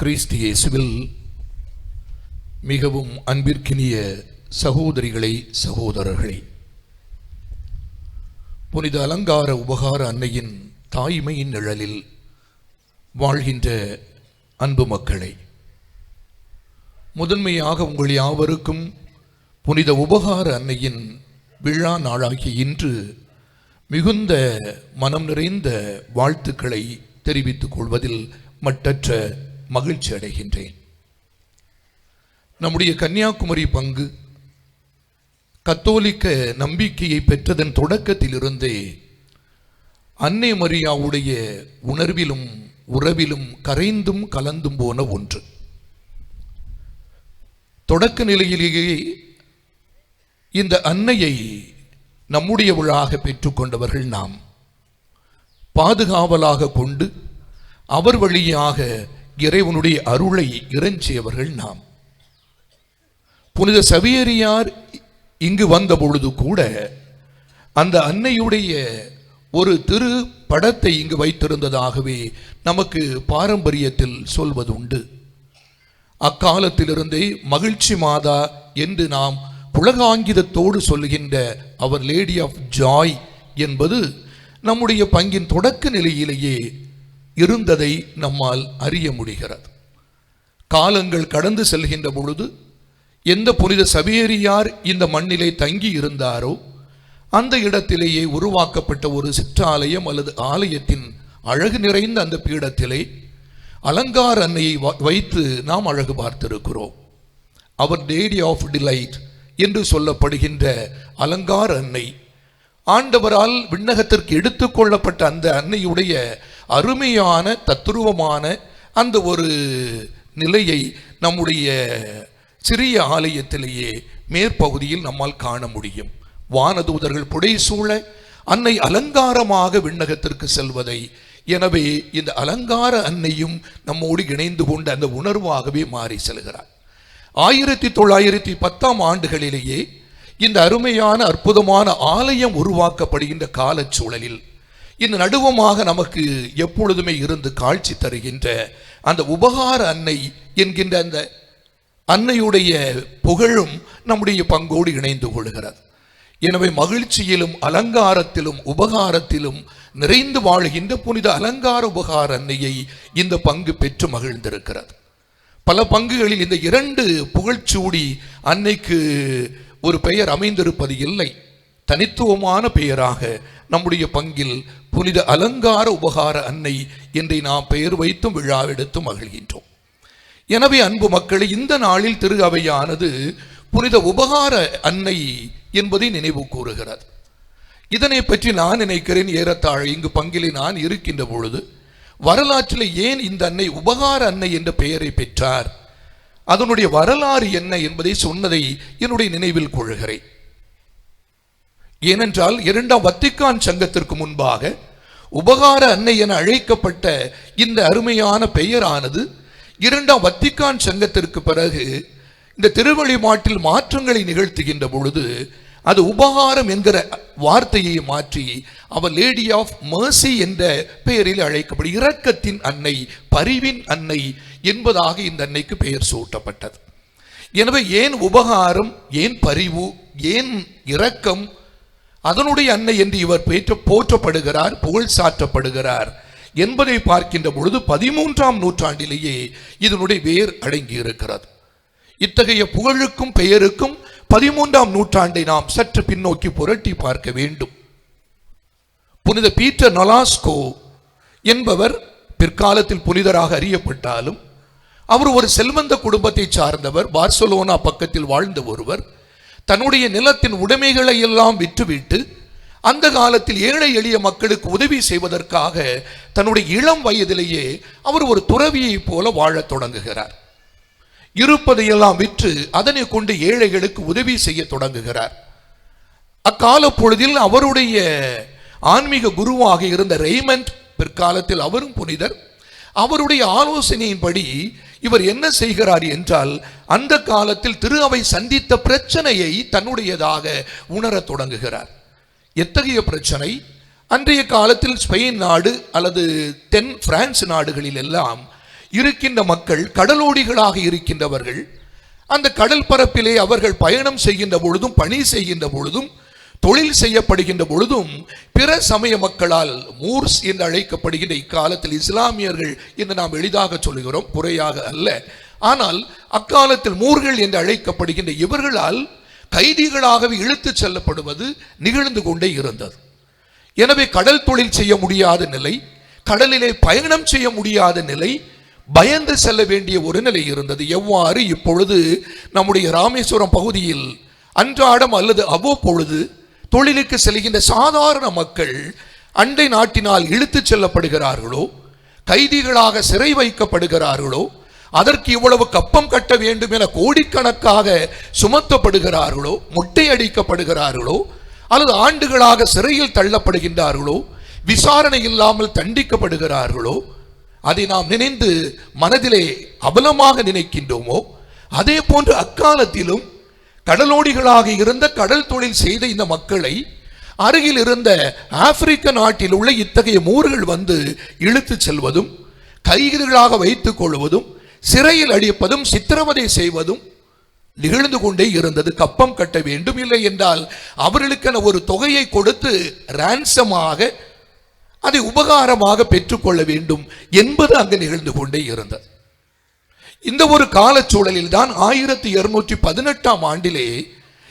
கிறிஸ்து இயேசுவில் மிகவும் அன்பிற்கினிய சகோதரிகளை சகோதரர்களே புனித அலங்கார உபகார அன்னையின் தாய்மையின் நிழலில் வாழ்கின்ற அன்பு மக்களை முதன்மையாக உங்கள் யாவருக்கும் புனித உபகார அன்னையின் விழா நாளாகிய இன்று மிகுந்த மனம் நிறைந்த வாழ்த்துக்களை தெரிவித்துக் கொள்வதில் மட்டற்ற மகிழ்ச்சி அடைகின்றேன். நம்முடைய கன்னியாகுமரி பங்கு கத்தோலிக்க நம்பிக்கையை பெற்றதன் தொடக்கத்திலிருந்தே அன்னை மரியாவுடைய உணர்விலும் உறவிலும் கரைந்தும் கலந்தும் போன ஒன்று. தொடக்க நிலையிலேயே இந்த அன்னையை நம்முடையவளாக பெற்றுக்கொண்டவர்கள் நாம். பாதுகாவலாக கொண்டு அவர் வழியாக இறைவனுடைய அருளை இறைஞ்சியவர்கள் நாம். புனித சவியரியார் இங்கு வந்த பொழுது கூட அந்த அன்னையுடைய ஒரு திரு படத்தை இங்கு வைத்திருந்ததாகவே நமக்கு பாரம்பரியத்தில் சொல்வது உண்டு. அக்காலத்திலிருந்தே மகிழ்ச்சி மாதா என்று நாம் புலகாங்கிதத்தோடு சொல்லுகின்ற அவர் லேடி ஆஃப் ஜாய் என்பது நம்முடைய பங்கின் தொடக்க நிலையிலேயே இருந்ததை நம்மால் அறிய முடிகிறது. காலங்கள் கடந்து செல்கின்ற பொழுது எந்த புனித சபேரியார் இந்த மண்ணிலே தங்கி இருந்தாரோ அந்த இடத்திலேயே உருவாக்கப்பட்ட ஒரு சிற்றாலயம் அல்லது ஆலயத்தின் அழகு நிறைந்த அந்த பீடத்திலே அலங்கார அன்னையை வ- வைத்து நாம் அழகு பார்த்திருக்கிறோம். அவர் லேடி ஆஃப் டிலைட் என்று சொல்லப்படுகின்ற அலங்கார அன்னை ஆண்டவரால் விண்ணகத்திற்கு எடுத்துக்கொள்ளப்பட்ட அந்த அன்னையுடைய அருமையான தத்துருவமான அந்த ஒரு நிலையை நம்முடைய சிறிய ஆலயத்திலேயே மேற்பகுதியில் நம்மால் காண முடியும். வானதூதர்கள் புடை சூழ அன்னை அலங்காரமாக விண்ணகத்திற்கு செல்வதை. எனவே இந்த அலங்கார அன்னையும் நம்மோடு இணைந்து கொண்ட அந்த உணர்வாகவே மாறி செல்கிறார். ஆயிரத்தி தொள்ளாயிரத்தி பத்தாம் ஆண்டுகளிலேயே இந்த அருமையான அற்புதமான ஆலயம் உருவாக்கப்படுகின்ற காலச்சூழலில் இந்த நடுவமாக நமக்கு எப்பொழுதுமே இருந்து காட்சி தருகின்ற அந்த உபகார அன்னை என்கின்ற அந்த அன்னையுடைய புகழும் நம்முடைய பங்கோடு இணைந்து கொள்கிறது. எனவே மகிழ்ச்சியிலும் அலங்காரத்திலும் உபகாரத்திலும் நிறைந்து வாழ்கின்ற புனித அலங்கார உபகார அன்னையை இந்த பங்கு பெற்று மகிழ்ந்திருக்கிறது. பல பங்குகளில் இந்த இரண்டு புகழ்ச்சூடி அன்னைக்கு ஒரு பெயர் அமைந்திருப்பது இல்லை. தனித்துவமான பெயராக நம்முடைய பங்கில் புனித அலங்கார உபகார அன்னை என்றை நாம் பெயர் வைத்தும் விழாவெடுத்தும் மகிழ்கின்றோம். எனவே அன்பு மக்களை இந்த நாளில் திரு அவையானது புனித உபகார அன்னை என்பதை நினைவு கூறுகிறது. இதனை பற்றி நான் நினைக்கிறேன் ஏறத்தாழ இங்கு பங்கிலே நான் இருக்கின்ற பொழுது வரலாற்றில் ஏன் இந்த அன்னை உபகார அன்னை என்ற பெயரை பெற்றார்? அதனுடைய வரலாறு என்ன என்பதை சொன்னதை என்னுடைய நினைவில் கொள்கிறேன். ஏனென்றால் இரண்டாம் வத்திக்கான் சங்கத்திற்கு முன்பாக உபகார அன்னை என அழைக்கப்பட்ட இந்த அருமையான பெயரானது இரண்டாம் வத்திக்கான் சங்கத்திற்கு பிறகு இந்த திருவழிமாட்டில் மாற்றங்களை நிகழ்த்துகின்ற பொழுது அது உபகாரம் என்கிற வார்த்தையை மாற்றி அவர் லேடி ஆஃப் மர்சி என்ற பெயரில் அழைக்கப்படும் இரக்கத்தின் அன்னை பரிவின் அன்னை என்பதாக இந்த அன்னைக்கு பெயர் சூட்டப்பட்டது. எனவே ஏன் உபகாரம் ஏன் பரிவு ஏன் இரக்கம் அதனுடைய அன்னை என்று இவர் பேற்ற போற்றப்படுகிறார் புகழ் சாற்றப்படுகிறார் என்பதை பார்க்கின்ற பொழுது பதிமூன்றாம் நூற்றாண்டிலேயே இதனுடைய வேர் அடங்கி இருக்கிறது இத்தகைய புகழுக்கும் பெயருக்கும் பதிமூன்றாம் நூற்றாண்டை நாம் சற்று பின்னோக்கி புரட்டி பார்க்க வேண்டும். புனித பீட்டர் நொலாஸ்கோ என்பவர் பிற்காலத்தில் புனிதராக அறியப்பட்டாலும் அவர் ஒரு செல்வந்த குடும்பத்தை சார்ந்தவர் பார்சலோனா பக்கத்தில் வாழ்ந்த ஒருவர் தன்னுடைய நிலத்தின் உடைமைகளை எல்லாம் விற்றுவிட்டு அந்த காலத்தில் ஏழை எளிய மக்களுக்கு உதவி செய்வதற்காக தன்னுடைய இளம் வயதிலேயே அவர் ஒரு துறவியைப் போல வாழத் தொடங்குகிறார். இருப்பதையெல்லாம் விற்று அதனை கொண்டு ஏழைகளுக்கு உதவி செய்ய தொடங்குகிறார். அக்கால பொழுதில் அவருடைய ஆன்மீக குருவாக இருந்த ரெய்மண்ட் பிற்காலத்தில் அவரும் புனிதர். அவருடைய ஆலோசனையின்படி இவர் என்ன செய்கிறார் என்றால் அந்த காலத்தில் திரு அவை சந்தித்த பிரச்சனையை தன்னுடையதாக உணரத் தொடங்குகிறார். எத்தகைய பிரச்சனை? அன்றைய காலத்தில் ஸ்பெயின் நாடு அல்லது தென் பிரான்ஸ் நாடுகளில் எல்லாம் இருக்கின்ற மக்கள் கடலோடிகளாக இருக்கின்றவர்கள் அந்த கடல் பரப்பிலே அவர்கள் பயணம் செய்கின்ற பொழுதும் பணி செய்கின்ற பொழுதும் தொழில் செய்யப்படுகின்ற பொழுதும் பிற சமய மக்களால் மூர்ஸ் என்று அழைக்கப்படுகின்ற இக்காலத்தில் இஸ்லாமியர்கள் என்று நாம் எளிதாக சொல்கிறோம் குறையாக அல்ல. ஆனால் அக்காலத்தில் மூர்கள் என்று அழைக்கப்படுகின்ற இவர்களால் கைதிகளாகவே இழுத்துச் செல்லப்படுவது நிகழ்ந்து கொண்டே இருந்தது. எனவே கடல் தொழில் செய்ய முடியாத நிலை கடலிலே பயணம் செய்ய முடியாத நிலை பயந்து செல்ல வேண்டிய ஒரு நிலை இருந்தது. எவ்வாறு இப்பொழுது நம்முடைய ராமேஸ்வரம் பகுதியில் அன்றாடம் அல்லது அவ்வப்பொழுது தொழிலுக்கு செல்கின்ற சாதாரண மக்கள் அண்டை நாட்டினால் இழுத்துச் செல்லப்படுகிறார்களோ? கைதிகளாக சிறை வைக்கப்படுகிறார்களோ? அதற்கு இவ்வளவு கப்பம் கட்ட வேண்டும் என கோடிக்கணக்காக சுமத்தப்படுகிறார்களோ? முட்டை அடிக்கப்படுகிறார்களோ? அல்லது ஆண்டுகளாக சிறையில் தள்ளப்படுகின்றார்களோ? விசாரணை இல்லாமல் தண்டிக்கப்படுகிறார்களோ? அதை நாம் நினைந்து மனதிலே அபலமாக நினைக்கின்றோமோ? அதே போன்று அக்காலத்திலும் கடலோடிகளாக இருந்த கடல் தொழில் செய்த இந்த மக்களை அருகில் இருந்த ஆப்பிரிக்க நாட்டில் உள்ள இத்தகைய மூர்கள் வந்து இழுத்துச் செல்வதும் கைதிகளாக வைத்துக் கொள்வதும் சிறையில் அடிப்பதும் சித்திரவதை செய்வதும் நிகழ்ந்து கொண்டே இருந்தது. கப்பம் கட்ட வேண்டும் இல்லை என்றால் அவர்களுக்கென ஒரு தொகையை கொடுத்து ரான்சமாக அதை உபகாரமாக பெற்றுக்கொள்ள வேண்டும் என்பது அங்கு நிகழ்ந்து கொண்டே இருந்தது. இந்த ஒரு காலச்சூழலில் தான் ஆயிரத்தி இருநூற்றி பதினெட்டாம் ஆண்டிலே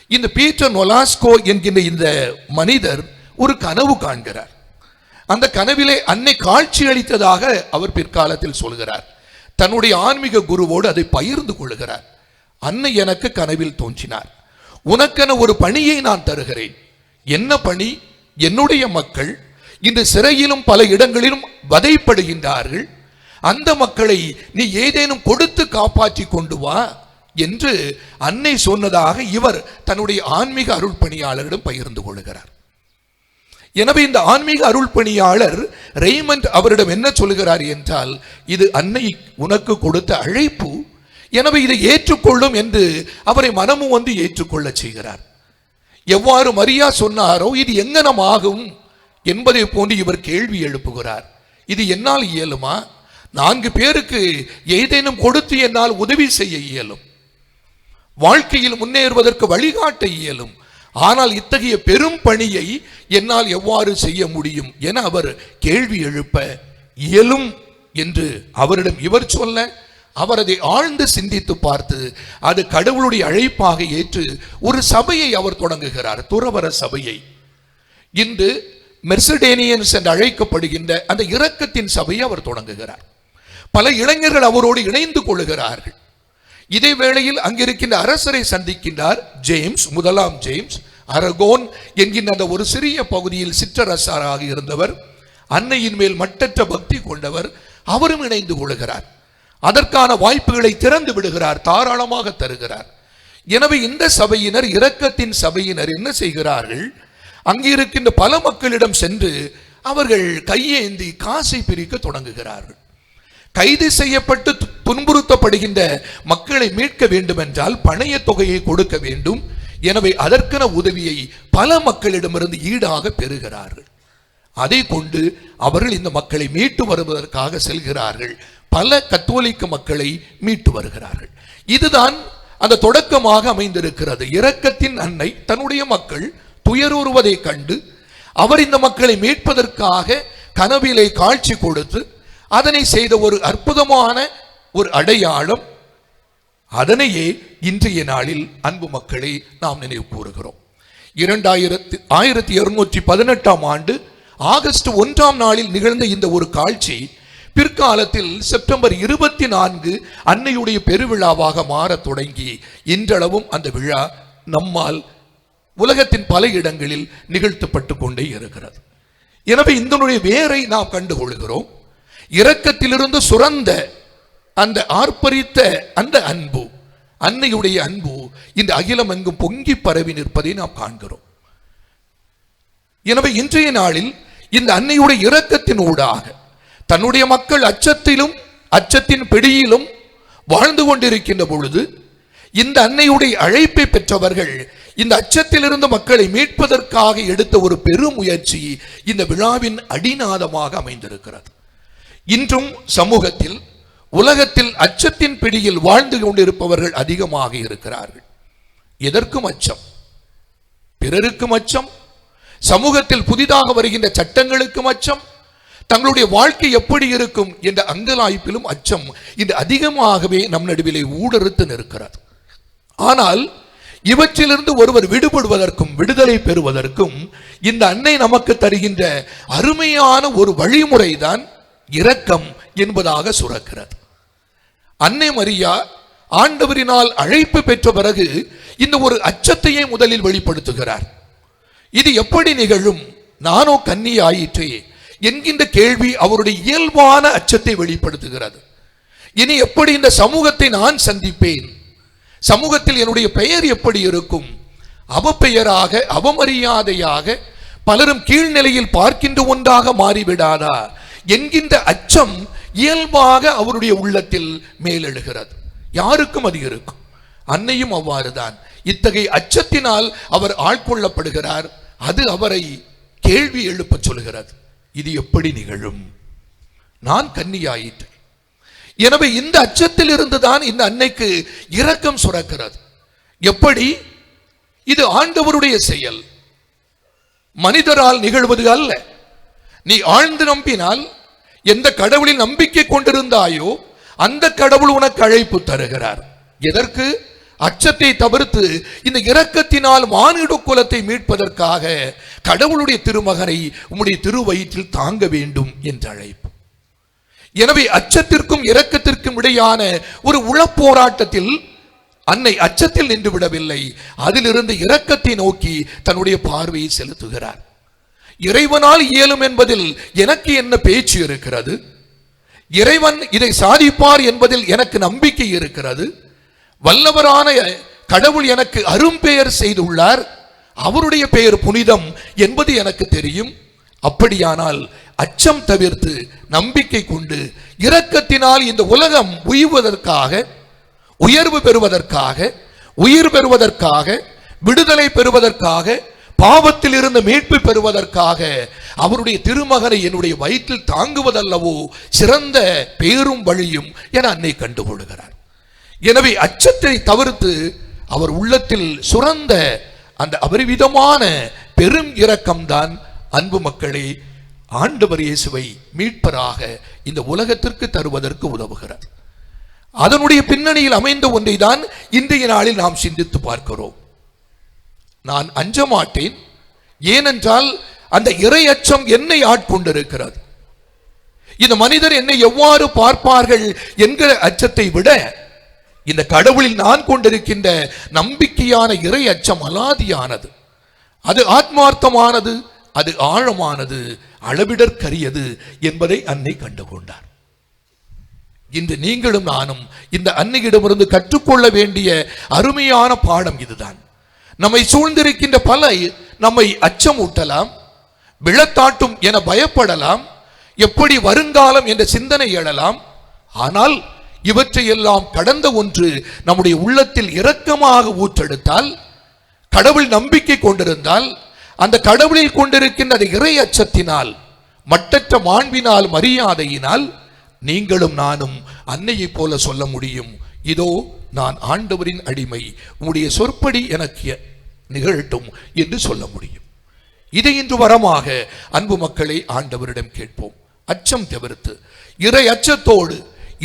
இந்த பீட்டர் நொலாஸ்கோ என்கின்ற இந்த மனிதர் ஒரு கனவு காண்கிறார். அந்த கனவிலே அன்னை காட்சி அளித்ததாக அவர் பிற்காலத்தில் சொல்கிறார். தன்னுடைய ஆன்மீக குருவோடு அதை பகிர்ந்து கொள்கிறார். அன்னை எனக்கு கனவில் தோன்றினார். உனக்கென ஒரு பணியை நான் தருகிறேன். என்ன பணி? என்னுடைய மக்கள் இந்த சிறையிலும் பல இடங்களிலும் வதைப்படுகின்றார்கள். அந்த மக்களை நீ ஏதேனும் கொடுத்து காப்பாற்றி கொண்டு வா என்று அன்னை சொன்னதாக இவர் தன்னுடைய ஆன்மீக அருள் பணியாளரிடம் பகிர்ந்து கொள்கிறார். எனவே இந்த ஆன்மீக அருள் பணியாளர் ரெய்மண்ட் அவரிடம் என்ன சொல்கிறார் என்றால் இது அன்னை உனக்கு கொடுத்த அழைப்பு எனவே இதை ஏற்றுக்கொள்ளும் என்று அவரை மனமும் வந்து ஏற்றுக்கொள்ள செய்கிறார். எவ்வாறு மரியா சொன்னாரோ இது எங்கனம் ஆகும் என்பதை போன்று இவர் கேள்வி எழுப்புகிறார். இது என்னால் இயலுமா? நான்கு பேருக்கு ஏதேனும் கொடுத்து என்னால் உதவி செய்ய இயலும். வாழ்க்கையில் முன்னேறுவதற்கு வழிகாட்ட இயலும். ஆனால் இத்தகைய பெரும் பணியை என்னால் எவ்வாறு செய்ய முடியும் என அவர் கேள்வி எழுப்ப இயலும் என்று அவரிடம் இவர் சொல்ல அவர் அதை ஆழ்ந்து சிந்தித்து பார்த்து அது கடவுளுடைய அழைப்பாக ஏற்று ஒரு சபையை அவர் தொடங்குகிறார் துறவர சபையை. இன்று மெர்சடேனியன்ஸ் என்று அழைக்கப்படுகின்ற அந்த இரக்கத்தின் சபையை அவர் தொடங்குகிறார். பல இளைஞர்கள் அவரோடு இணைந்து கொள்கிறார்கள் இதே வேளையில் அங்கிருக்கின்ற அரசரை சந்திக்கின்றார் ஜேம்ஸ் முதலாம் ஜேம்ஸ். அரகோன் என்கின்ற அந்த ஒரு சிறிய பகுதியில் சிற்றரசராக இருந்தவர் அன்னையின் மேல் மட்டற்ற பக்தி கொண்டவர் அவரும் இணைந்து கொள்கிறார். அதற்கான வாய்ப்புகளை திறந்து விடுகிறார் தாராளமாக தருகிறார். எனவே இந்த சபையினர் இரக்கத்தின் சபையினர் என்ன செய்கிறார்கள்? அங்கிருக்கின்ற பல மக்களிடம் சென்று அவர்கள் கையேந்தி காசை பிரிக்க தொடங்குகிறார்கள். கைது செய்யப்பட்டு து- துன்புறுத்தப்படுகின்ற மக்களை மீட்க வேண்டும் என்றால் பணைய தொகையை கொடுக்க வேண்டும். எனவே அதற்கென உதவியை பல மக்களிடமிருந்து ஈடாக பெறுகிறார்கள். அதை கொண்டு அவர்கள் இந்த மக்களை மீட்டு வருவதற்காக செல்கிறார்கள். பல கத்தோலிக்க மக்களை மீட்டு வருகிறார்கள். இதுதான் அந்த தொடக்கமாக அமைந்திருக்கிறது. இரக்கத்தின் அன்னை தன்னுடைய மக்கள் துயருறுவதைக் கண்டு அவர் இந்த மக்களை மீட்பதற்காக கனவிலே காட்சி கொடுத்து அதனை செய்த ஒரு அற்புதமான ஒரு அடையாளம் அதனையே இன்றைய நாளில் அன்பு மக்களை நாம் நினைவு கூறுகிறோம். இரண்டாயிரத்தி ஆயிரத்தி இருநூற்றி பதினெட்டாம் ஆண்டு ஆகஸ்ட் ஒன்றாம் நாளில் நிகழ்ந்த இந்த ஒரு காட்சி பிற்காலத்தில் செப்டம்பர் இருபத்தி நான்கு அன்னையுடைய பெருவிழாவாக மாறத் தொடங்கி இன்றளவும் அந்த விழா நம்மால் உலகத்தின் பல இடங்களில் நிகழ்த்தப்பட்டு கொண்டே இருக்கிறது. எனவே இதனுடைய வேரை நாம் கண்டுகொள்கிறோம். இரக்கத்திலிருந்து சுரந்த அந்த ஆர்ப்பரித்த அந்த அன்பு அன்னையுடைய அன்பு இந்த அகிலம் எங்கும் பொங்கி பரவி நிற்பதை நாம் காண்கிறோம். எனவே இன்றைய நாளில் இந்த அன்னையுடைய இரக்கத்தின் ஊடாக தன்னுடைய மக்கள் அச்சத்திலும் அச்சத்தின் பிடியிலும் வாழ்ந்து கொண்டிருக்கின்ற பொழுது இந்த அன்னையுடைய அழைப்பை பெற்றவர்கள் இந்த அச்சத்திலிருந்து மக்களை மீட்பதற்காக எடுத்த ஒரு பெரும் முயற்சி இந்த விழாவின் அடிநாதமாக அமைந்திருக்கிறது. இன்றும் சமூகத்தில் உலகத்தில் அச்சத்தின் பிடியில் வாழ்ந்து கொண்டிருப்பவர்கள் அதிகமாக இருக்கிறார்கள். எதற்கும் அச்சம்? பிறருக்கும் அச்சம்? சமூகத்தில் புதிதாக வருகின்ற சட்டங்களுக்கும் அச்சம்? தங்களுடைய வாழ்க்கை எப்படி இருக்கும் என்ற அங்கலாய்ப்பிலும் அச்சம் இது அதிகமாகவே நம் நடுவிலே ஊடறுத்து நிற்கிறது. ஆனால் இவற்றிலிருந்து ஒருவர் விடுபடுவதற்கும் விடுதலை பெறுவதற்கும் இந்த அன்னை நமக்கு தருகின்ற அருமையான ஒரு வழிமுறை தான் இரக்கம் என்பதாக சுரக்கிறது. அன்னை மரியா ஆண்டவரினால் அழைப்பு பெற்ற பிறகு இந்த ஒரு அச்சத்தையே முதலில் வெளிப்படுத்துகிறார். இது எப்படி நிகழும்? நானோ கன்னி ஆயிற்றே என்கின்ற கேள்வி அவருடைய இயல்பான அச்சத்தை வெளிப்படுத்துகிறது. இனி எப்படி இந்த சமூகத்தை நான் சந்திப்பேன்? சமூகத்தில் என்னுடைய பெயர் எப்படி இருக்கும்? அவப்பெயராக அவமரியாதையாக பலரும் கீழ்நிலையில் பார்க்கின்ற ஒன்றாக மாறிவிடாதா? என்கின்ற அச்சம் இயல்பாக அவருடைய உள்ளத்தில் மேலெழுகிறது. யாருக்கும் அது இருக்கும். அன்னையும் அவ்வாறுதான். இத்தகைய அச்சத்தினால் அவர் ஆட்கொள்ளப்படுகிறார். அது அவரை கேள்வி எழுப்பச் சொல்கிறது. இது எப்படி நிகழும்? நான் கன்னியாயிட்டேன் எனவே இந்த அச்சத்தில் இருந்துதான் இந்த அன்னைக்கு இரக்கம் சுரக்கிறது. எப்படி? இது ஆண்டவருடைய செயல். மனிதரால் நிகழ்வது அல்ல. நீ ஆழ்ந்து நம்பினால் எந்த கடவுளில் நம்பிக்கை கொண்டிருந்தாயோ அந்த கடவுள் உனக்கு அழைப்பு தருகிறார். எதற்கு? அச்சத்தை தவிர்த்து இந்த இரக்கத்தினால் மானிட குலத்தை மீட்பதற்காக கடவுளுடைய திருமகனை உம்முடைய திருவயிற்றில் தாங்க வேண்டும் என்ற அழைப்பு. எனவே அச்சத்திற்கும் இரக்கத்திற்கும் இடையான ஒரு உளப்போராட்டத்தில் அன்னை அச்சத்தில் நின்று விடவில்லை. அதிலிருந்து இரக்கத்தை நோக்கி தன்னுடைய பார்வையை செலுத்துகிறார். இறைவனால் இயலும் என்பதில் எனக்கு என்ன பேச்சு இருக்கிறது? இறைவன் இதை சாதிப்பார் என்பதில் எனக்கு நம்பிக்கை இருக்கிறது. வல்லவரான கடவுள் எனக்கு அரும்பெயர் செய்துள்ளார். அவருடைய பெயர் புனிதம் என்பது எனக்கு தெரியும். அப்படியானால் அச்சம் தவிர்த்து நம்பிக்கை கொண்டு இரக்கத்தினால் இந்த உலகம் உய்வதற்காக உயர்வு பெறுவதற்காக உயிர் பெறுவதற்காக விடுதலை பெறுவதற்காக பாவத்தில் இருந்து மீட்பு பெறுவதற்காக அவருடைய திருமகனை என்னுடைய வயிற்றில் தாங்குவதல்லவோ சிறந்த பேரும் வழியும் என அன்னை கண்டுகொள்கிறார். எனவே அச்சத்தை தவிர்த்து அவர் உள்ளத்தில் சுரந்த அந்த அபரிவிதமான பெரும் இரக்கம்தான் அன்பு மக்களே ஆண்டவர் இயேசுவை மீட்பராக இந்த உலகத்திற்கு தருவதற்கு உதவுகிறார் அதனுடைய பின்னணியில் அமைந்த ஒன்றை தான் இன்றைய நாளில் நாம் சிந்தித்து பார்க்கிறோம். நான் அஞ்ச மாட்டேன் ஏனென்றால் அந்த இறை அச்சம் என்னை ஆட்கொண்டிருக்கிறது. இந்த மனிதர் என்னை எவ்வாறு பார்ப்பார்கள் என்கிற அச்சத்தை விட இந்த கடவுளில் நான் கொண்டிருக்கின்ற நம்பிக்கையான இறை அச்சம் அலாதியானது. அது ஆத்மார்த்தமானது அது ஆழமானது அளவிடற்கரியது என்பதை அன்னை கண்டுகொண்டார். இன்று நீங்களும் நானும் இந்த அன்னையிடமிருந்து கற்றுக்கொள்ள வேண்டிய அருமையான பாடம் இதுதான். நம்மை சூழ்ந்திருக்கின்ற பல நம்மை அச்சமூட்டலாம் விழத்தாட்டும் என பயப்படலாம் எப்படி வருங்காலம் என்ற சிந்தனை எழலாம். ஆனால் இவற்றையெல்லாம் கடந்த ஒன்று நம்முடைய உள்ளத்தில் இரக்கமாக ஊற்றெடுத்தால் கடவுள் நம்பிக்கை கொண்டிருந்தால் அந்த கடவுளில் கொண்டிருக்கின்ற அந்த இறை அச்சத்தினால் மட்டற்ற மாண்பினால் மரியாதையினால் நீங்களும் நானும் அன்னையைப் போல சொல்ல முடியும். இதோ நான் ஆண்டவரின் அடிமை உம்முடைய சொற்படி எனக்கு நிகழட்டும் என்று சொல்ல முடியும். இதை இன்று வரமாக அன்பு மக்களை ஆண்டவரிடம் கேட்போம். அச்சம் தவிர்த்து இறை அச்சத்தோடு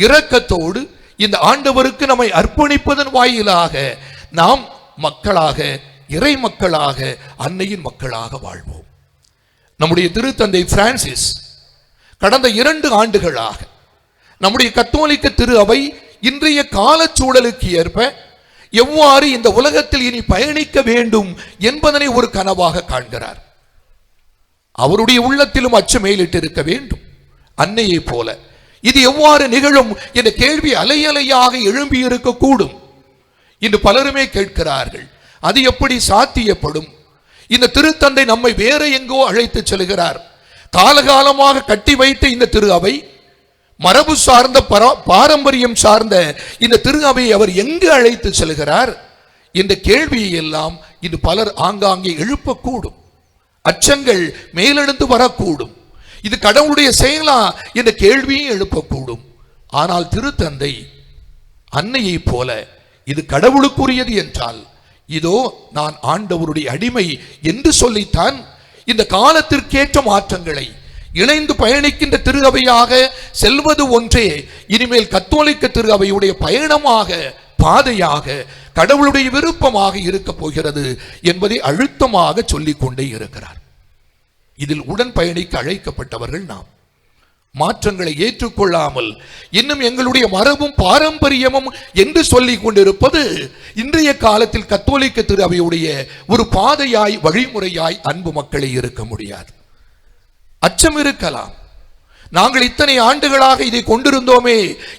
இரக்கத்தோடு இந்த ஆண்டவருக்கு நம்மை அர்ப்பணிப்பதன் வாயிலாக நாம் மக்களாக இறை மக்களாக அன்னையின் மக்களாக வாழ்வோம். நம்முடைய திருத்தந்தை பிரான்சிஸ் கடந்த இரண்டு ஆண்டுகளாக நம்முடைய கத்தோலிக்க திரு அவை இன்றைய காலச்சூழலுக்கு ஏற்ப எவ்வாறு இந்த உலகத்தில் இனி பயணிக்க வேண்டும் என்பதனை ஒரு கனவாக காண்கிறார். அவருடைய உள்ளத்திலும் அச்சு மேலிட்டு இருக்க வேண்டும். அன்னையைப் போல. இது எவ்வாறு நிகழும் என்ற கேள்வி அலையலையாக எழும்பி இருக்கக்கூடும் இன்று பலருமே கேட்கிறார்கள் அது எப்படி சாத்தியப்படும்? இந்த திருத்தந்தை நம்மை வேற எங்கோ அழைத்து செல்கிறார். காலகாலமாக கட்டி வைத்த இந்த திரு அவை மரபு சார்ந்த பாரம்பரியம் சார்ந்த இந்த திருநாவையை அவர் எங்கு அழைத்து செல்கிறார்? இந்த கேள்வியை எல்லாம் இது பலர் ஆங்காங்கே எழுப்பக்கூடும். அச்சங்கள் மேலெழுந்து வரக்கூடும். இது கடவுளுடைய செயலா என்ற கேள்வியும் எழுப்பக்கூடும். ஆனால் திருத்தந்தை அன்னையைப் போல இது கடவுளுக்குரியது என்றால் இதோ நான் ஆண்டவருடைய அடிமை என்று சொல்லித்தான் இந்த காலத்திற்கேற்ற மாற்றங்களை இணைந்து பயணிக்கின்ற திரு அவையாக செல்வது ஒன்றே. இனிமேல் கத்தோலிக்க திரு அவையுடைய பயணமாக பாதையாக கடவுளுடைய விருப்பமாக இருக்க போகிறது என்பதை அழுத்தமாக சொல்லிக் கொண்டே இருக்கிறார். இதில் உடன் பயணிக்க அழைக்கப்பட்டவர்கள் நாம். மாற்றங்களை ஏற்றுக்கொள்ளாமல் இன்னும் எங்களுடைய மரபும் பாரம்பரியமும் என்று சொல்லிக் கொண்டிருப்பது இன்றைய காலத்தில் கத்தோலிக்க திரு அவையுடைய ஒரு பாதையாய் வழிமுறையாய் அன்பு மக்களை இருக்க முடியாது. அச்சம் இருக்கலாம். நாங்கள் இத்தனை ஆண்டுகளாக இதை கொண்டிருந்தோமே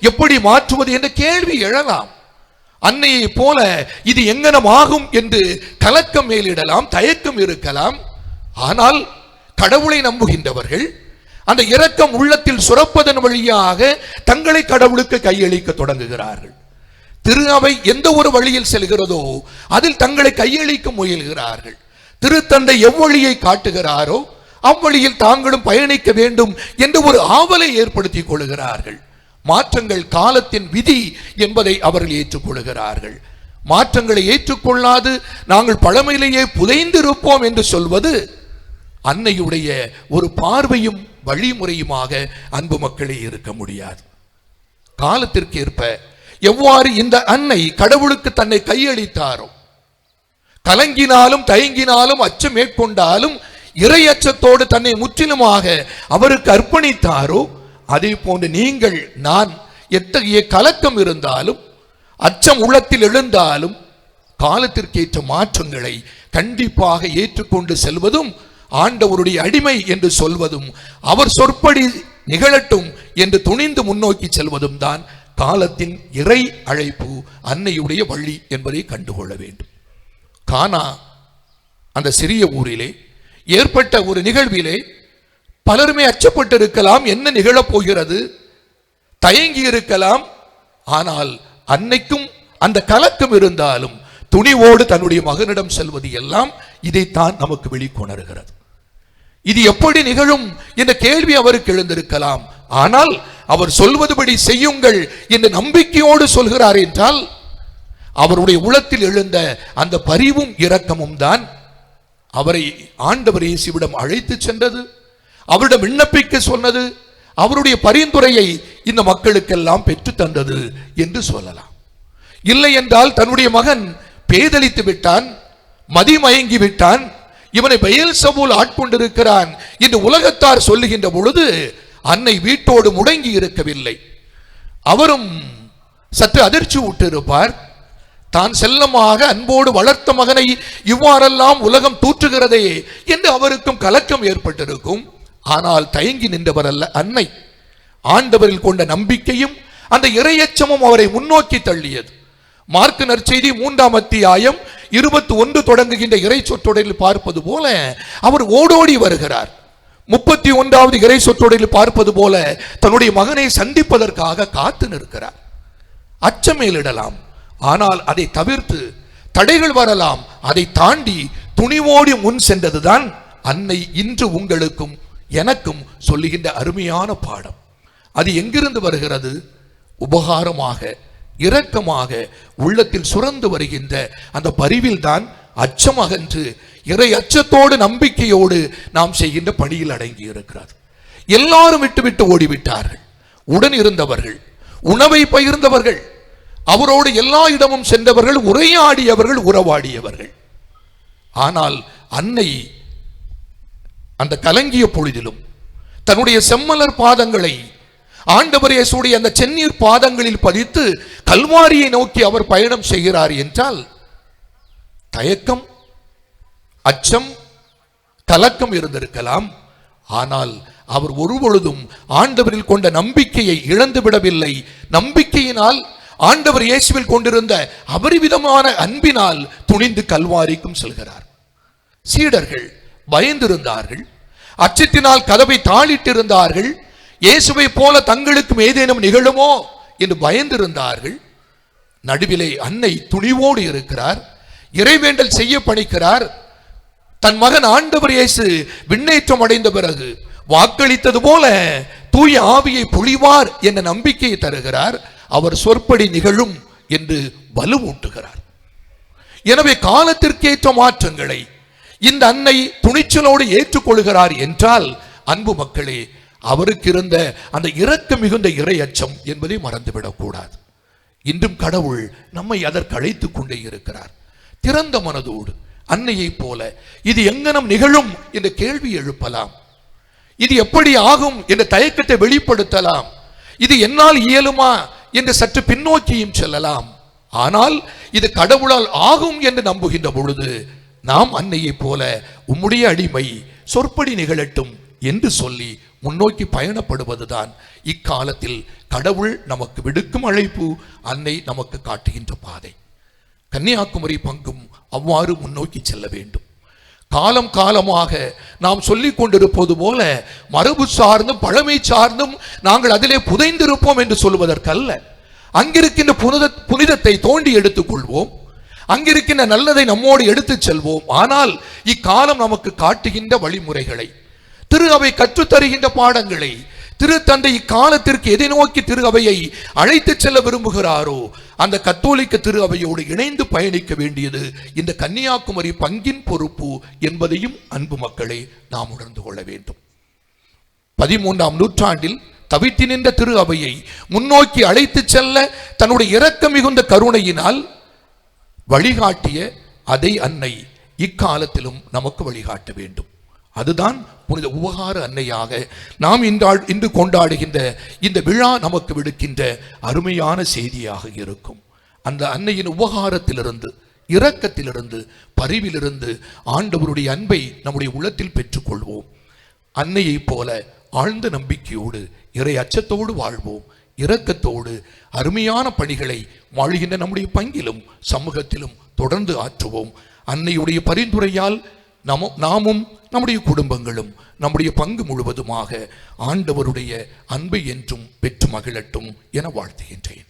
எப்படி மாற்றுவது என்ற கேள்வி எழலாம். அன்னையை போல இது எங்கனமாகும் என்று கலக்கம் மேலிடலாம் தயக்கம் இருக்கலாம். ஆனால் கடவுளை நம்புகின்றவர்கள் அந்த இரக்கம் உள்ளத்தில் சுரப்பதன் வழியாக தங்களை கடவுளுக்கு கையளிக்க தொடங்குகிறார்கள். திரு அவை எந்த ஒரு வழியில் செல்கிறதோ அதில் தங்களை கையளிக்க முயல்கிறார்கள். திருத்தந்தை எவ்வழியை காட்டுகிறாரோ அவ்வழியில் தாங்களும் பயணிக்க வேண்டும் என்று ஒரு ஆவலை ஏற்படுத்திக் கொள்கிறார்கள் மாற்றங்கள் காலத்தின் விதி என்பதை அவர்கள் ஏற்றுக்கொள்கிறார்கள் மாற்றங்களை ஏற்றுக்கொள்ளாது நாங்கள் பழமையிலேயே புதைந்திருப்போம் என்று சொல்வது அன்னையுடைய ஒரு பார்வையும் வழிமுறையுமாக அன்பு மக்களே இருக்க முடியாது. காலத்திற்கு ஏற்ப எவ்வாறு இந்த அன்னை கடவுளுக்கு தன்னை கையளித்தாரோ? கலங்கினாலும் தயங்கினாலும் அச்சம் மேற்கொண்டாலும் இறையச்சத்தோடு தன்னை முற்றிலுமாக அவருக்கு அர்ப்பணித்தாரோ அதே போன்று நீங்கள் நான் எத்தகைய கலக்கம் இருந்தாலும் அச்சம் உள்ளத்தில் எழுந்தாலும் காலத்திற்கேற்ற மாற்றங்களை கண்டிப்பாக ஏற்றுக்கொண்டு செல்வதும் ஆண்டவருடைய அடிமை என்று சொல்வதும் அவர் சொற்படி நிகழட்டும் என்று துணிந்து முன்னோக்கி செல்வதும் தான் காலத்தின் இறை அழைப்பு அன்னையுடைய வழி என்பதை கண்டுகொள்ள வேண்டும். கானா அந்த சிறிய ஊரிலே ஏற்பட்ட ஒரு நிகழ்விலே பலருமே அச்சப்பட்டு இருக்கலாம் என்ன நிகழப் போகிறது. தயங்கி இருக்கலாம். ஆனால் அன்னைக்கும் அந்த கலக்கம் இருந்தாலும் துணிவோடு தன்னுடைய மகனிடம் செல்வது எல்லாம் இதைத்தான் நமக்கு வெளிக்கொணர்கிறது. இது எப்படி நிகழும் என்ற கேள்வி அவருக்கு எழுந்திருக்கலாம். ஆனால் அவர் சொல்வதுபடி செய்யுங்கள் என்ற நம்பிக்கையோடு சொல்கிறார் என்றால் அவருடைய உளத்தில் எழுந்த அந்த பரிவும் இரக்கமும் தான் அவரை ஆண்டவர் இயேசுவிடம் அழைத்து சென்றது. அவரிடம் விண்ணப்பிக்க சொன்னது. அவருடைய பரிந்துரையை இந்த மக்களுக்கெல்லாம் பெற்று தந்தது என்று சொல்லலாம். இல்லை என்றால் தன்னுடைய மகன் பேதலித்து விட்டான் மதிமயங்கி விட்டான் இவனை பெயல் சபூல் ஆட்கொண்டிருக்கிறான் என்று உலகத்தார் சொல்லுகின்ற பொழுது அன்னை வீட்டோடு முடங்கி இருக்கவில்லை. அவரும் சற்று அதிர்ச்சி விட்டிருப்பார் தான் செல்லமாக அன்போடு வளர்த்த மகனை இவ்வாறெல்லாம் உலகம் தூற்றுகிறதே என்று அவருக்கும் கலக்கம் ஏற்பட்டிருக்கும். ஆனால் தயங்கி நின்றவர் அல்ல அன்னை. ஆண்டவரில் கொண்ட நம்பிக்கையும் அந்த இரையச்சமும் அவரை முன்னோக்கி தள்ளியது. மார்க்கு நற்செய்தி மூன்றாம் அத்தியாயம் இருபத்தி ஒன்று தொடங்குகின்ற இறை சொற்றொடரில் பார்ப்பது போல அவர் ஓடோடி வருகிறார். முப்பத்தி ஒன்றாவது இறை சொற்றொடரில் பார்ப்பது போல தன்னுடைய மகனை சந்திப்பதற்காக காத்து நிற்கிறார். அச்சமேலிடலாம். ஆனால் அதை தவிர்த்து தடைகள் வரலாம். அதை தாண்டி துணிவோடி முன் சென்றதுதான் அன்னை இன்று உங்களுக்கும் எனக்கும் சொல்லுகின்ற அருமையான பாடம். அது எங்கிருந்து வருகிறது? உபகாரமாக இரக்கமாக உள்ளத்தில் சுரந்து வருகின்ற அந்த பரிவில் தான் அச்சம் அகன்று இறை அச்சத்தோடு நம்பிக்கையோடு நாம் செய்கின்ற பணியில் அடங்கி இருக்கிறார் எல்லாரும் விட்டுவிட்டு ஓடிவிட்டார்கள். உடன் இருந்தவர்கள் உணவை பகிர்ந்தவர்கள் அவரோடு எல்லா இடமும் சென்றவர்கள் உரையாடியவர்கள் உறவாடியவர்கள். ஆனால் அன்னை அந்த கலங்கிய பொழுதிலும் தன்னுடைய செம்மலர் பாதங்களை ஆண்டவர் இயேசுடைய அந்த சென்னீர் பாதங்களில் பதித்து கல்வாரியை நோக்கி அவர் பயணம் செய்கிறார் என்றால் தயக்கம் அச்சம் கலக்கம் இருந்திருக்கலாம். ஆனால் அவர் ஒருபொழுதும் ஆண்டவரில் கொண்ட நம்பிக்கையை இழந்து விடவில்லை நம்பிக்கையினால் ஆண்டவர் இயேசுவில் கொண்டிருந்த அபரிவிதமான அன்பினால் துணிந்து கல்வாரிக்கும் செல்கிறார். சீடர்கள் பயந்திருந்தார்கள். அச்சத்தினால் கதவை தாளிட்டிருந்தார்கள். இயேசுவை போல தங்களுக்கும் ஏதேனும் நிகழுமோ என்று பயந்திருந்தார்கள். நடுவிலே அன்னை துணிவோடு இருக்கிறார். இறைவேண்டல் செய்ய பணிக்கிறார். தன் மகன் ஆண்டவர் இயேசு விண்ணேற்றம் அடைந்த பிறகு வாக்களித்தது போல தூய ஆவியை பொழிவார் என்ற நம்பிக்கையை தருகிறார். அவர் சொற்படி நிகழும் என்று வலுவூட்டுகிறார். எனவே காலத்திற்கேற்ற மாற்றங்களை இந்த அன்னை துணிச்சலோடு ஏற்றுக்கொள்கிறார் என்றால் அன்பு மக்களே அவருக்கு இருந்த அந்த இறக்க மிகுந்த இரையச்சம் என்பதை மறந்துவிடக்கூடாது இன்றும் கடவுள் நம்மை அதற்கு அழைத்துக் கொண்டே இருக்கிறார். திறந்த மனதோடு அன்னையைப் போல இது எங்கனம் நிகழும் என்ற கேள்வி எழுப்பலாம். இது எப்படி ஆகும் என்ற தயக்கத்தை வெளிப்படுத்தலாம். இது என்னால் இயலுமா என்று சற்று பின்னோக்கியும் செல்லலாம். ஆனால் இது கடவுளால் ஆகும் என்று நம்புகின்ற பொழுது நாம் அன்னையைப் போல உம்முடைய அடிமை சொற்படி நிகழட்டும் என்று சொல்லி முன்னோக்கி பயணப்படுவதுதான் இக்காலத்தில் கடவுள் நமக்கு விடுக்கும் அழைப்பு அன்னை நமக்கு காட்டுகின்ற பாதை. கன்னியாகுமரி பங்கும் அவ்வாறு முன்னோக்கி செல்ல வேண்டும். காலம் காலமாக நாம் சொல்லிக் கொண்டிருப்பது போல மரபு சார்ந்தும் பழமை சார்ந்தும் நாங்கள் அதிலே புதைந்திருப்போம் என்று சொல்வதற்கல்ல அங்கிருக்கின்ற புனித புனிதத்தை தோண்டி எடுத்துக் கொள்வோம் அங்கிருக்கின்ற நல்லதை நம்மோடு எடுத்துச் செல்வோம். ஆனால் இக்காலம் நமக்கு காட்டுகின்ற வழிமுறைகளை திரு அவை கற்றுத்தருகின்ற பாடங்களை திரு தந்தை இக்காலத்திற்கு எதை நோக்கி திரு அவையை அழைத்து செல்ல விரும்புகிறாரோ அந்த கத்தோலிக்க திரு அவையோடு இணைந்து பயணிக்க வேண்டியது இந்த கன்னியாகுமரி பங்கின் பொறுப்பு என்பதையும் அன்பு மக்களை நாம் உணர்ந்து கொள்ள வேண்டும். பதிமூன்றாம் நூற்றாண்டில் தவித்து நின்ற திரு அவையை முன்னோக்கி அழைத்து செல்ல தன்னுடைய இரக்க மிகுந்த கருணையினால் வழிகாட்டிய அதை அன்னை இக்காலத்திலும் நமக்கு வழிகாட்ட வேண்டும். அதுதான் புனித உபகார அன்னையாக நாம் இன்றாள் இன்று கொண்டாடுகின்ற இந்த விழா நமக்கு விடுக்கின்ற அருமையான செய்தியாக இருக்கும். அந்த அன்னையின் உபகாரத்திலிருந்து இரக்கத்திலிருந்து பரிவிலிருந்து ஆண்டவருடைய அன்பை நம்முடைய உள்ளத்தில் பெற்றுக்கொள்வோம். அன்னையைப் போல ஆழ்ந்த நம்பிக்கையோடு இறை அச்சத்தோடு வாழ்வோம். இரக்கத்தோடு அருமையான பணிகளை வாழ்கின்ற நம்முடைய பங்கிலும் சமூகத்திலும் தொடர்ந்து ஆற்றுவோம். அன்னையுடைய பரிந்துரையால் நமோ நாமும் நம்முடைய குடும்பங்களும் நம்முடைய பங்கு முழுவதுமாக ஆண்டவருடைய அன்பை என்றும் பெற்று மகிழட்டும் என வாழ்த்துகின்றேன்.